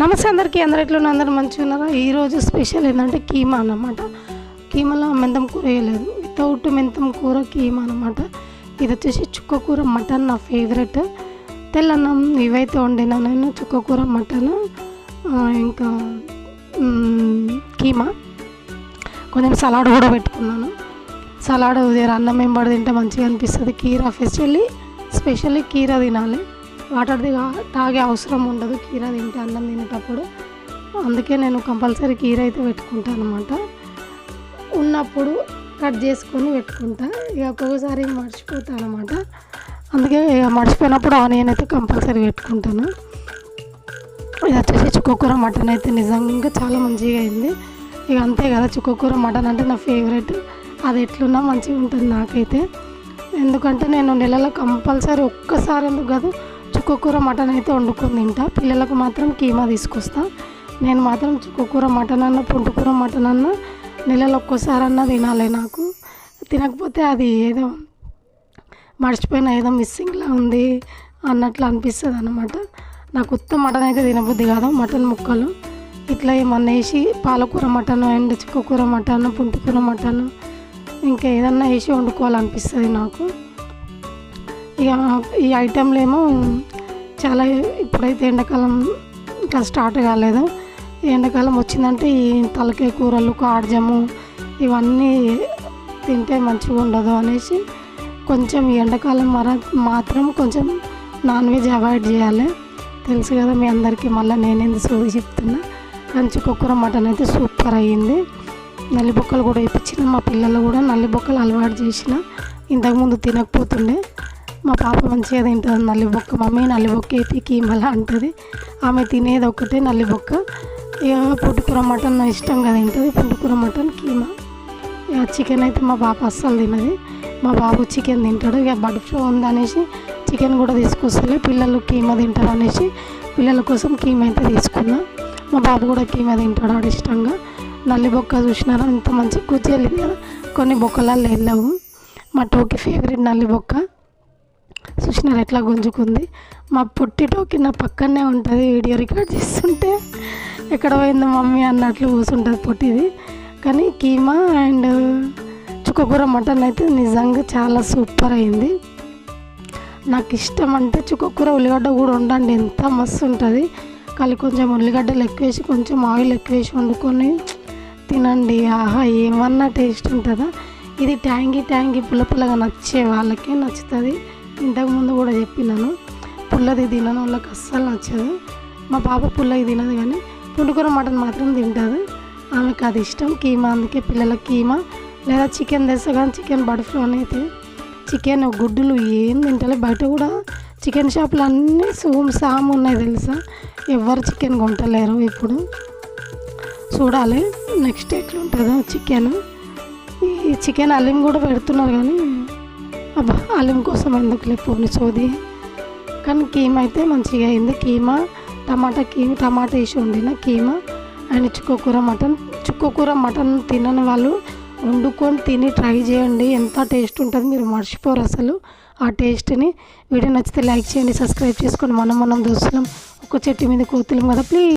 నమస్తే అందరికీ అందరు ఎట్లా అందరూ మంచిగా ఉన్నారా? ఈరోజు స్పెషల్ ఏంటంటే కీమా అన్నమాట. కీమాలో మెంతం కూర వేయలేదు. వితౌట్ మెంతం కూర కీమా అన్నమాట. ఇది వచ్చేసి చుక్క కూర మటన్ నా ఫేవరెట్. తెల్లన్నం ఇవైతే వండినా నేను చుక్క కూర మటన్ ఇంకా కీమా. కొంచెం సలాడ్ కూడా పెట్టుకున్నాను. సలాడ్ అన్నం ఏం పడి తింటే మంచిగా అనిపిస్తుంది. కీరా ఫెస్టివల్లీ స్పెషల్లీ కీరా తినాలి. వాటర్ దిగా తాగే అవసరం ఉండదు. కీర తింటే అన్నం తినేటప్పుడు. అందుకే నేను కంపల్సరీ కీర అయితే పెట్టుకుంటాను అనమాట ఉన్నప్పుడు కట్ చేసుకొని పెట్టుకుంటా. ఇక ఒక్కొక్కసారి మర్చిపోతాను అనమాట అందుకే ఇక మర్చిపోయినప్పుడు ఆనియన్ అయితే కంపల్సరీ పెట్టుకుంటాను. ఇది వచ్చేసి చుక్కకూర మటన్ అయితే నిజంగా చాలా మంచిగా అయింది. ఇక అంతే కదా చుక్కకూర మటన్ అంటే నా ఫేవరెట్. అది ఎట్లున్నా మంచిగా ఉంటుంది నాకైతే. ఎందుకంటే నేను నెలలో కంపల్సరీ ఒక్కసారి ఎందుకు కాదు చుక్కకూర మటన్ అయితే వండుకొని తింటా. పిల్లలకు మాత్రం కీమా తీసుకొస్తా. నేను మాత్రం చుక్కకూర మటన్ అన్న పుంటుకూర మటన్ అన్న నెలలో ఒక్కసారి అన్న తినాలి నాకు. తినకపోతే అది ఏదో మర్చిపోయిన ఏదో మిస్సింగ్లా ఉంది అన్నట్లు అనిపిస్తుంది అనమాట నాకు ఉత్త మటన్ అయితే తినబుద్ధి కాదు మటన్ ముక్కలు. ఇట్లా ఏమన్నా వేసి పాలకూర మటన్ అండ్ చుక్కకూర మటన్ పుంటుకూర మటన్ ఇంకా ఏదన్నా వేసి వండుకోవాలనిపిస్తుంది నాకు. ఇక ఈ ఐటెంలు ఏమో చాలా ఇప్పుడైతే ఎండాకాలం ఇంకా స్టార్ట్ కాలేదు. ఎండాకాలం వచ్చిందంటే ఈ తలకాయ కూరలు కాడజము ఇవన్నీ తింటే మంచిగా ఉండదు అనేసి కొంచెం ఎండాకాలం మర మాత్రం కొంచెం నాన్ వెజ్ అవాయిడ్ చేయాలి. తెలుసు కదా మీ అందరికీ మళ్ళీ నేనేంది చూసి చెప్తున్నా. కంచి కుక్కర మటన్ అయితే సూపర్ అయ్యింది. నల్లి బొక్కలు కూడా ఇప్పించిన మా పిల్లలు కూడా నల్లి బొక్కలు అలవాటు చేసిన. ఇంతకుముందు తినకపోతుండే. మా పాప మంచిగా తింటుంది నల్లిబొక్క. మమ్మీ నల్లిబొక్క అయితే కీమలా అంటుంది. ఆమె తినేది ఒకటే నల్లిబొక్క. ఇక పుట్టుకూర మటన్ నా ఇష్టంగా తింటుంది పుట్టుకూర మటన్ కీమా ఇక చికెన్ అయితే మా పాప అస్సలు తినది. మా బాబు చికెన్ తింటాడు. ఇక బర్డ్ ఫ్లూ ఉందనేసి చికెన్ కూడా తీసుకొస్తలే పిల్లలు కీమా తింటారు అనేసి పిల్లల కోసం కీమా అయితే తీసుకున్నా. మా బాబు కూడా కీమా తింటాడు ఆడు ఇష్టంగా. నల్లి బొక్క చూసినారా? ఇంత మంచి కూర్చి కదా. కొన్ని బొక్కలలో వెళ్ళావు. మా టోకి ఫేవరెట్ నల్లి బొక్క చూసినారు ఎట్లా గుంజుకుంది? మా పొట్టి టోకి నా పక్కనే ఉంటుంది వీడియో రికార్డ్ చేస్తుంటే. ఎక్కడ పోయింది మమ్మీ అన్నట్లు కూర్చుంటుంది పొట్టిది. కానీ కీమా అండ్ చుక్కకూర మటన్ అయితే నిజంగా చాలా సూపర్ అయింది. నాకు ఇష్టం అంటే చుక్కకూర ఉల్లిగడ్డ కూడా ఉండండి ఎంత మస్తు ఉంటుంది. కానీ కొంచెం ఉల్లిగడ్డలు ఎక్కువ వేసి కొంచెం ఆయిల్ ఎక్కువ వేసి వండుకొని తినండి. ఆహా ఏమన్నా టేస్ట్ ఉంటుందా? ఇది ట్యాంగి ట్యాంగి పుల్ల పుల్లగా నచ్చే వాళ్ళకే నచ్చుతుంది. ఇంతకుముందు కూడా చెప్పినాను. పుల్లది తినను వాళ్ళకి అస్సలు నచ్చదు. మా పాప పుల్లది తినదు కానీ పుండుకూర మటన్ మాత్రం తింటుంది. ఆమెకు అది ఇష్టం కీమా అందుకే పిల్లలకి కీమా. లేదా చికెన్ తెస్తా కానీ చికెన్ బర్డ్ ఫ్లూ అయితే చికెన్ గుడ్డులు ఏం తింటలే. బయట కూడా చికెన్ షాపులు అన్నీ సూమ్ సామ్ ఉన్నాయి తెలుసా? ఎవరు చికెన్ కొంటలేరు ఇప్పుడు. చూడాలి నెక్స్ట్ ఎట్లుంటుందో చికెన్. ఈ చికెన్ అల్లిం కూడా పెడుతున్నారు కానీ అబ్బా అల్లం కోసం ఎందుకులే పోని సోది? కానీ కీమా అయితే మంచిగా అయింది. కీమా టమాటా కీమా టమాటా వేసి వండిన కీమా అండ్ చుక్కకూర మటన్ చుక్కకూర మటన్ తినని వాళ్ళు వండుకొని తిని ట్రై చేయండి. ఎంత టేస్ట్ ఉంటుంది మీరు మర్చిపోరు అసలు. ఆ టేస్ట్ని వీడియో నచ్చితే లైక్ చేయండి సబ్స్క్రైబ్ చేసుకోండి మనం మనం దోస్తులం ఒక చెట్టు మీద కోతులం కదా ప్లీజ్.